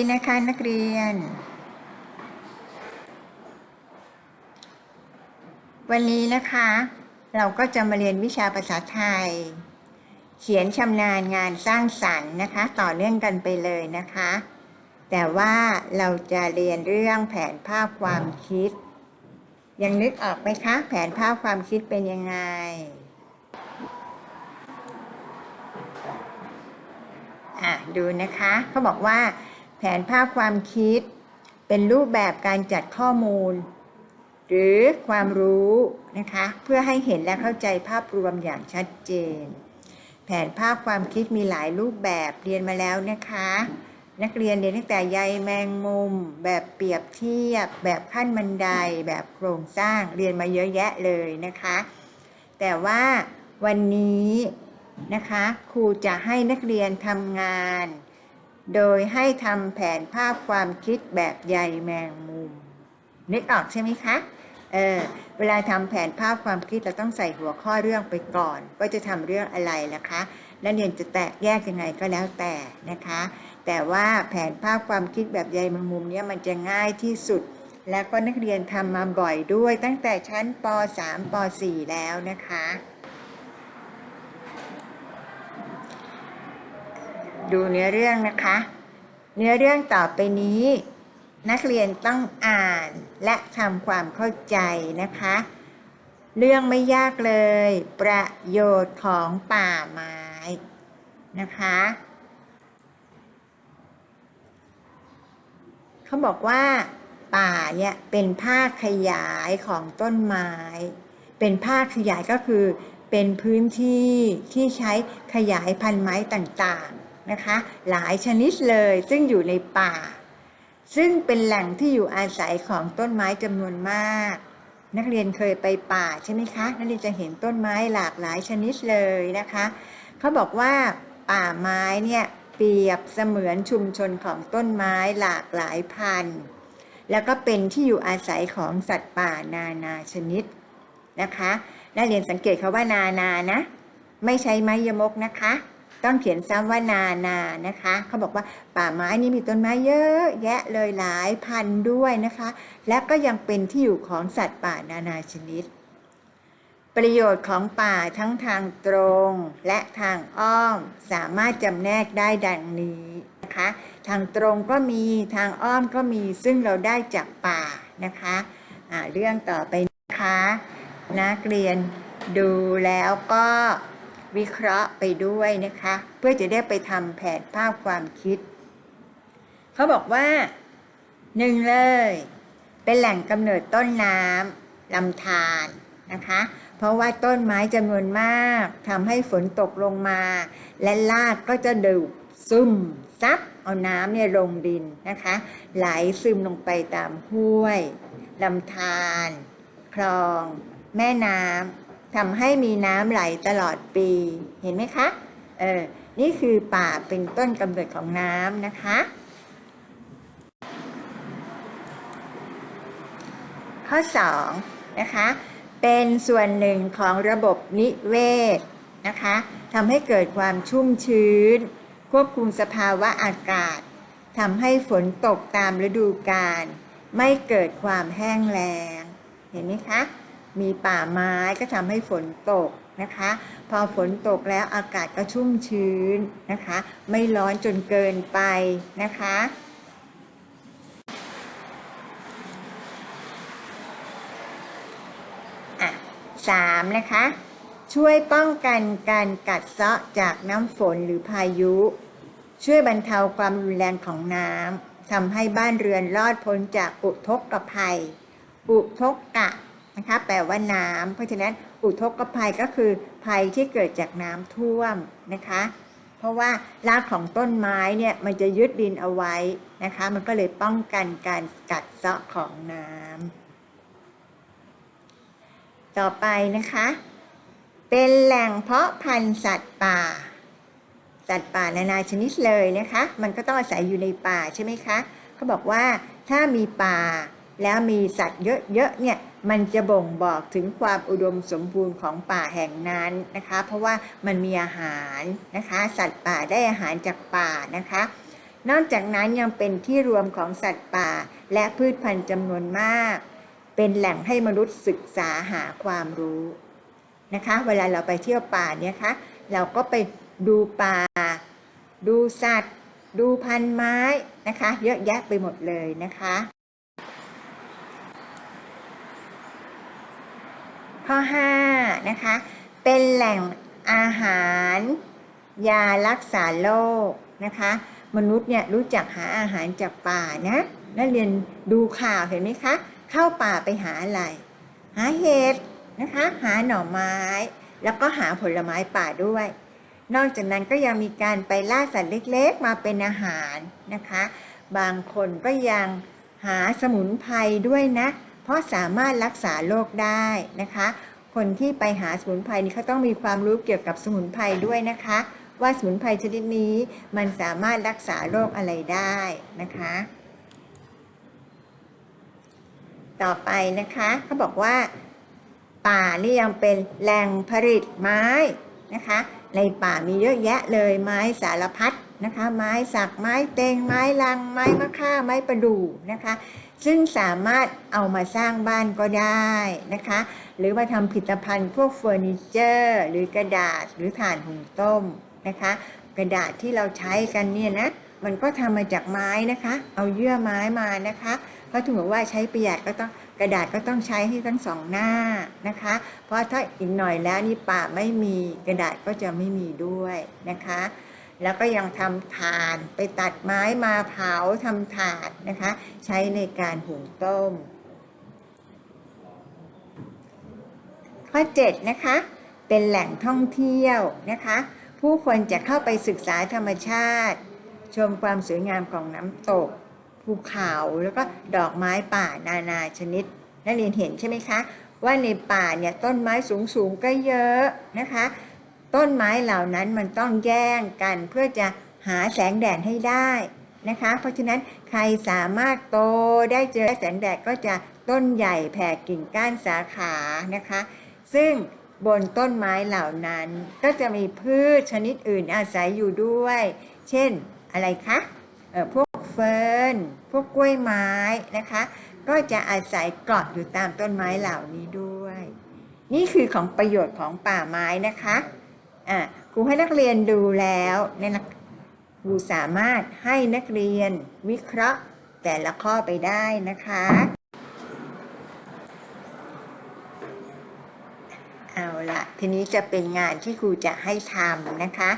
ดีนะคะนักเรียน วันนี้นะคะ เราก็จะมาเรียนวิชาภาษาไทย เขียนชำนาญงานสร้างสรรค์นะคะ ต่อเนื่องกันไปเลยนะคะ แต่ว่าเราจะเรียนเรื่องแผนภาพความคิด ยังนึกออกไหมคะ แผนภาพความคิดเป็นยังไงอะดูนะคะเขาบอกว่า แผนภาพความคิด เป็นรูปแบบการจัดข้อมูล หรือความรู้นะคะ เพื่อให้เห็นและเข้าใจภาพรวมอย่างชัดเจน แผนภาพความคิดมีหลายรูปแบบเรียนมาแล้วนะคะ นักเรียนเรียนตั้งแต่ใยแมงมุม แบบเปรียบเทียบ แบบขั้นบันได แบบโครงสร้างเรียนมาเยอะแยะเลยนะคะ แต่ว่าวันนี้นะคะ ครูจะให้นักเรียนทำงาน โดยให้ทำแผนภาพความคิดแบบใยแมงมุม นึกออกใช่ไหมคะเออเวลาทำแผนภาพความคิดเราต้องใส่หัวข้อเรื่องไปก่อนว่าจะทำเรื่องอะไรนะคะนักเรียนจะแตกแยกยังไงก็แล้วแต่นะคะ แต่ว่าแผนภาพความคิดแบบใยแมงมุมเนี่ยมันจะง่ายที่สุด แล้วก็นักเรียนทำมาบ่อยด้วยตั้งแต่ชั้นป .3 ป .4 แล้วนะคะ ดูเนื้อเรื่องนะคะ เนื้อเรื่องต่อไปนี้ นักเรียนต้องอ่านและทำความเข้าใจนะคะ เรื่องไม่ยากเลย ประโยชน์ของป่าไม้นะคะเขาบอกว่า ป่าเนี่ยเป็นภาคขยายของต้นไม้ เป็นภาคขยายก็คือเป็นพื้นที่ที่ใช้ขยายพันธุ์ไม้ต่างๆ นะคะ หลายชนิดเลยซึ่งอยู่ในป่า ซึ่งเป็นแหล่งที่อยู่อาศัยของต้นไม้จำนวนมาก นักเรียนเคยไปป่าใช่ไหมคะ นักเรียนจะเห็นต้นไม้หลากหลายชนิดเลยนะคะ เขาบอกว่าป่าไม้เนี่ยเปรียบเสมือนชุมชนของต้นไม้หลากหลายพันธุ์แล้วก็เป็นที่อยู่อาศัยของสัตว์ป่านานาชนิดนะคะ นักเรียนสังเกตคาว่านานานะ ไม่ใช้ไม้ยมกนะคะ ต้องเขียนซ้ำว่านานานะคะ เขาบอกว่าป่าไม้นี้มีต้นไม้เยอะแยะเลยหลายพันด้วยนะคะ และก็ยังเป็นที่อยู่ของสัตว์ป่านานาชนิด ประโยชน์ของป่าทั้งทางตรงและทางอ้อมสามารถจำแนกได้ดังนี้นะคะ ทางตรงก็มีทางอ้อมก็มีซึ่งเราได้จากป่านะคะอ่าเรื่องต่อไปนะคะ นักเรียนดูแล้วก็ วิเคราะห์ไปด้วยนะคะ เพื่อจะได้ไปทำแผนภาพความคิด เขาบอกว่าหนึ่งเลย เป็นแหล่งกำเนิดต้นน้ำลำธารนะคะ เพราะว่าต้นไม้จำนวนมากทำให้ฝนตกลงมา และรากก็จะดูดซึมซับเอาน้ำเนี่ยลงดินนะคะ ไหลซึมลงไปตามห้วยลำธารคลอง แม่น้ำ ทำให้มีน้ำไหลตลอดปี เห็นไหมคะ เออ นี่คือป่าเป็นต้นกำเนิดของน้ำนะคะ ข้อ2นะคะ เป็นส่วนหนึ่งของระบบนิเวศนะคะทำให้เกิดความชุ่มชื้น ควบคุมสภาวะอากาศทำให้ฝนตกตามฤดูกาลไม่เกิดความแห้งแล้ง เห็นไหมคะ มีป่าไม้ก็ทำให้ฝนตกนะคะ พอฝนตกแล้วอากาศก็ชุ่มชื้นนะคะ ไม่ร้อนจนเกินไปนะคะอะสามนะคะ ช่วยป้องกันการกัดเซาะจากน้ำฝนหรือพายุ ช่วยบรรเทาความรุนแรงของน้ำทำให้บ้านเรือนรอดพ้นจากอุทกภัย อุทกกะ นะคะแปลว่าน้ำเพราะฉะนั้นอุทกภัยก็คือภัยที่เกิดจากน้ำท่วมนะคะ เพราะว่ารากของต้นไม้เนี่ยมันจะยึดดินเอาไว้นะคะ มันก็เลยป้องกันการกัดเซาะของน้ำต่อไปนะคะ เป็นแหล่งเพาะพันธุ์สัตว์ป่า สัตว์ป่านานาชนิดเลยนะคะ มันก็ต้องอาศัยอยู่ในป่าใช่ไหมคะเขาบอกว่าถ้ามีป่าแล้วมีสัตว์เยอะๆเนี่ย มันจะบ่งบอกถึงความอุดมสมบูรณ์ของป่าแห่งนั้นนะคะ เพราะว่ามันมีอาหารนะคะ สัตว์ป่าได้อาหารจากป่านะคะ นอกจากนั้นยังเป็นที่รวมของสัตว์ป่า และพืชพันธุ์จำนวนมาก เป็นแหล่งให้มนุษย์ศึกษาหาความรู้นะคะ เวลาเราไปเที่ยวป่าเนี่ยคะเราก็ไปดูป่า ดูสัตว์ ดูพันไม้นะคะ เยอะแยะไปหมดเลยนะคะ ข้อ5นะคะ เป็นแหล่งอาหาร ยารักษาโรคนะคะ มนุษย์เนี่ยรู้จักหาอาหารจากป่านะนักเรียนดูข่าวเห็นไหมคะ เข้าป่าไปหาอะไร หาเห็ดนะคะ หาหน่อไม้ แล้วก็หาผลไม้ป่าด้วย นอกจากนั้นก็ยังมีการไปล่าสัตว์เล็กๆ มาเป็นอาหารนะคะ บางคนก็ยังหาสมุนไพรด้วยนะ เพราะสามารถรักษาโรคได้นะคะ คนที่ไปหาสมุนไพรนี่เขาต้องมีความรู้เกี่ยวกับสมุนไพรด้วยนะคะ ว่าสมุนไพรชนิดนี้มันสามารถรักษาโรคอะไรได้นะคะ ต่อไปนะคะเขาบอกว่า ป่านี่ยังเป็นแหล่งผลิตไม้นะคะ ในป่ามีเยอะแยะเลยไม้สารพัดนะคะ ไม้สักไม้เตงไม้ลัง ไม้มะค่าไม้ประดู่นะคะ ซึ่งสามารถเอามาสร้างบ้านก็ได้นะคะ หรือมาทำผลิตภัณฑ์พวกเฟอร์นิเจอร์ หรือกระดาษหรือถ่านหุงต้มนะคะ กระดาษที่เราใช้กันเนี่ยนะ มันก็ทำมาจากไม้นะคะ เอาเยื่อไม้มานะคะเพราะถึงบอกว่าใช้ประหยัดก็ต้องกระดาษก็ต้องใช้ให้ทั้งสองหน้านะคะ เพราะถ้าอีกหน่อยแล้วนี่ป่าไม่มีกระดาษก็จะไม่มีด้วยนะคะ แล้วก็ยังทำถ่านไปตัดไม้มาเผาทำถ่านนะคะ ใช้ในการหุงต้ม ข้อ 7 นะคะ เป็นแหล่งท่องเที่ยวนะคะ ผู้คนจะเข้าไปศึกษาธรรมชาติ ชมความสวยงามของน้ำตก ภูเขาแล้วก็ดอกไม้ป่านานาชนิด นักเรียนเห็นใช่ไหมคะ ว่าในป่าเนี่ยต้นไม้สูงๆก็เยอะนะคะ ต้นไม้เหล่านั้นมันต้องแย่งกันเพื่อจะหาแสงแดดให้ได้นะคะ เพราะฉะนั้นใครสามารถโตได้เจอแสงแดดก็จะต้นใหญ่แผ่กิ่งก้านสาขานะคะ ซึ่งบนต้นไม้เหล่านั้นก็จะมีพืชชนิดอื่นอาศัยอยู่ด้วย เช่น อะไรคะเออพวกเฟิร์นพวกกล้วยไม้นะคะ ก็จะอาศัยเกาะอยู่ตามต้นไม้เหล่านี้ด้วย นี่คือของประโยชน์ของป่าไม้นะคะอะครูให้นักเรียนดูแล้วเนี่ยครูสามารถให้นักเรียนวิเคราะห์แต่ละข้อไปได้นะคะเอาละทีนี้จะเป็นงานที่ครูจะให้ทำนะคะ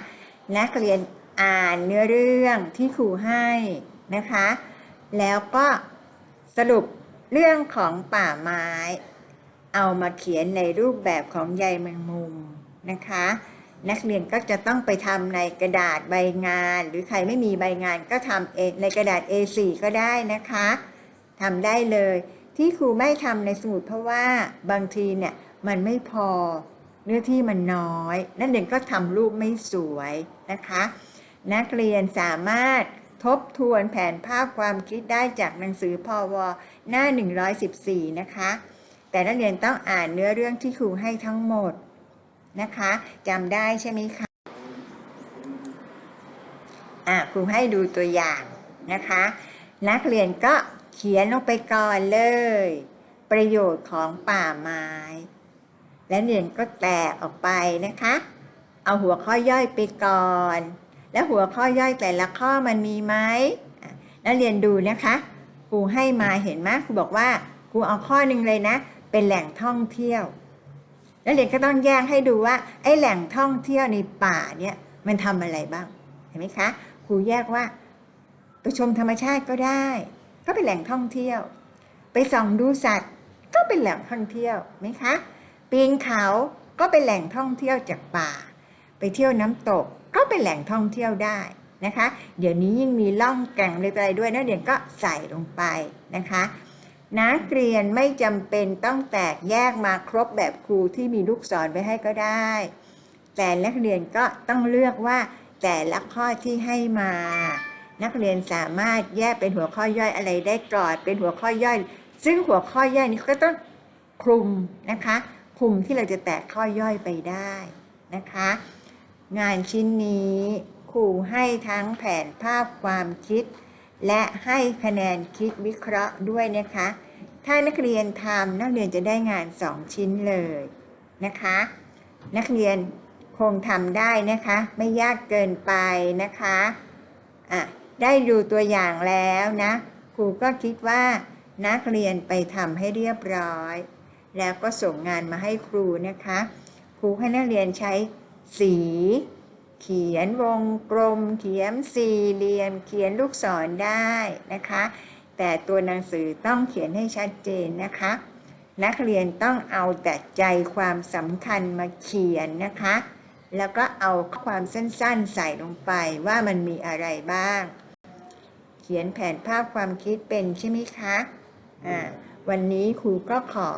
นักเรียน อ่านเนื้อเรื่องที่ครูให้นะคะ แล้วก็สรุปเรื่องของป่าไม้ เอามาเขียนในรูปแบบของใยแมงมุมนะคะ นักเรียนก็จะต้องไปทำในกระดาษใบงาน หรือใครไม่มีใบงานก็ทำเองในกระดาษ A4 ก็ได้นะคะทำได้เลยที่ครูไม่ทำในสมุดเพราะว่าบางทีเนี่ยมันไม่พอเนื้อที่มันน้อย นั่นเองก็ทำรูปไม่สวยนะคะ นักเรียนสามารถทบทวนแผนภาพความคิดได้จากหนังสือพอวหน้า 114 นะคะ แต่นักเรียนต้องอ่านเนื้อเรื่องที่ครูให้ทั้งหมดนะคะจำได้ใช่ไหมคะอะครูให้ดูตัวอย่างนะคะ นักเรียนก็เขียนลงไปก่อนเลย ประโยชน์ของป่าไม้ และเรียนก็แตกออกไปนะคะ เอาหัวข้อย่อยไปก่อน แล้วหัวข้อย่อยแต่ละข้อมันมีไหมนักเรียนดูนะคะครูให้มาเห็นไหมครูบอกว่าครูเอาข้อหนึ่งเลยนะ เป็นแหล่งท่องเที่ยวแล้วเรียนก็ต้องแยกให้ดูว่าไอ้แหล่งท่องเที่ยวในป่าเนี่ยมันทำอะไรบ้างเห็นไหมคะครูแยกว่าไปชมธรรมชาติก็ได้ ก็เป็นแหล่งท่องเที่ยว ไปส่องดูสัตว์ ก็เป็นแหล่งท่องเที่ยวไหมคะปีนเขาก็เป็นแหล่งท่องเที่ยวจากป่า ไปเที่ยวน้ำตก ก็เป็นแหล่งท่องเที่ยวได้นะคะ เดี๋ยวนี้ยิ่งมีล่องแก่งอะไรด้วยนะเดี๋ยวก็ใส่ลงไปนะคะนักเรียนไม่จำเป็นต้องแตกแยกมาครบแบบครูที่มีลูกศรไว้ให้ก็ได้ แต่นักเรียนก็ต้องเลือกว่าแต่ละข้อที่ให้มา นักเรียนสามารถแยกเป็นหัวข้อย่อยอะไรได้ก่อนเป็นหัวข้อย่อย ซึ่งหัวข้อย่อยนี้ก็ต้องคลุมนะคะ คลุมที่เราจะแตกข้อย่อยไปได้นะคะ งานชิ้นนี้ครูให้ทั้งแผนภาพความคิด และให้คะแนนคิดวิเคราะห์ด้วยนะคะ ถ้านักเรียนทำนักเรียนจะได้งาน 2 ชิ้นเลยนะคะ นักเรียนคงทำได้นะคะ ไม่ยากเกินไปนะคะอะได้ดูตัวอย่างแล้วนะครูก็คิดว่านักเรียนไปทำให้เรียบร้อย แล้วก็ส่งงานมาให้ครูนะคะ ครูให้นักเรียนใช้ สี เขียนวงกลม เขียนสี่เหลี่ยม เขียนลูกศรได้นะคะ แต่ตัวหนังสือต้องเขียนให้ชัดเจนนะคะ นักเรียนต้องเอาแต่ใจความสำคัญมาเขียนนะคะ แล้วก็เอาข้อความสั้นๆใส่ลงไปว่ามันมีอะไรบ้าง เขียนแผนภาพความคิดเป็นใช่ไหมคะ อ่า วันนี้ครูก็ขอ